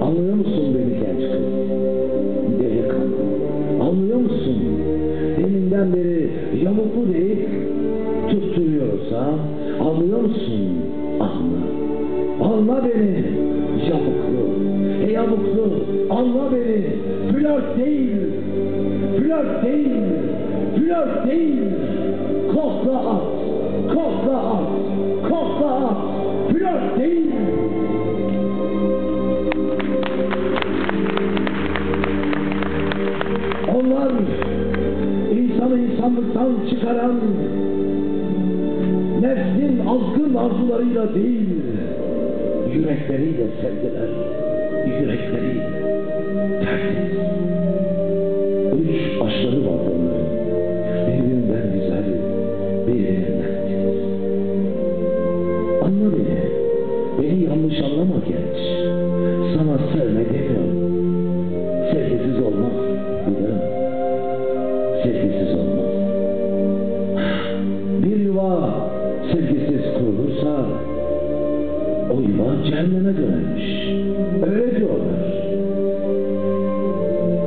Anlıyor musun beni genç kız? Delikanlı. Anlıyor musun? Deminden beri yamuklu deyip tutturuyoruz ha? Anlıyor musun? Anla. Anla beni. Yamuklu. E yamuklu. Anla beni. Flört değil. Flört değil. Flört değil. Kokla at. Flört değil. Onlar insanı insanlıktan çıkaran nefsin azgın arzularıyla değil, yürekleriyle sevdiler. Beni yanlış anlama genç. Sana sevme demiyorum. Sevgisiz olmaz. Bilirim. Sevgisiz olmaz. Bir yuva sevgisiz kurulursa o yuva cehenneme dönermiş. Öyle diyorlar.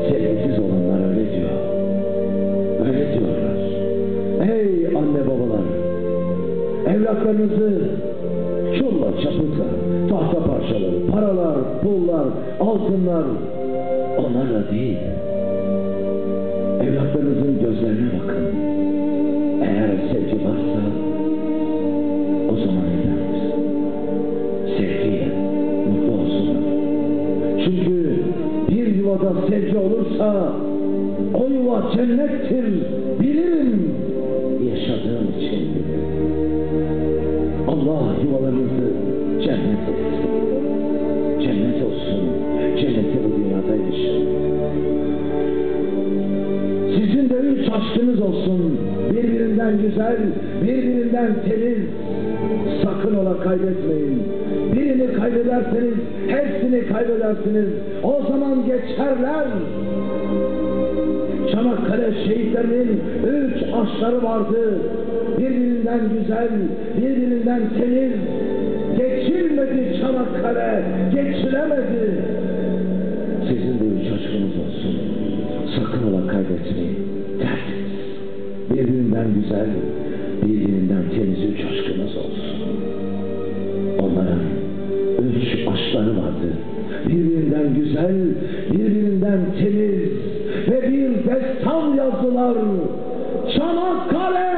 Sevgisiz olanlar öyle diyor. Öyle diyorlar. Ey anne babalar! Evlatlarınızı çulla, çaputla, tahta parçaları, paralar, pullar, altınlar onlarla değil. Evlatlarınızın gözlerine bakın. Eğer sevgi varsa o zaman yeter. Sevgiyle mutlu olsunlar. Çünkü bir yuvada sevgi olursa o yuva cennettir. Bilirim. Yuvalarınızı cennet etsin. Cennet olsun. Cenneti bu dünyada yaşayın. Sizin de üç aşkınız olsun. Birbirinden güzel, birbirinden temiz. Sakın ola kaybetmeyin. Birini kaybederseniz hepsini kaybedersiniz. O zaman geçerler. Çanakkale şehitlerinin üç aşkları vardı. Birbirinden güzel, birbirinden temiz. Geçilmedi Çanakkale, geçilemedi. Sizin de üç aşkınız olsun. Sakın ola kaybetmeyin. Tertemiz. Birbirinden güzel, birbirinden temiz üç aşkınız olsun. Onların üç aşkları vardı. Birbirinden güzel, birbirinden temiz ve bir destan yazdılar. Çanakkale!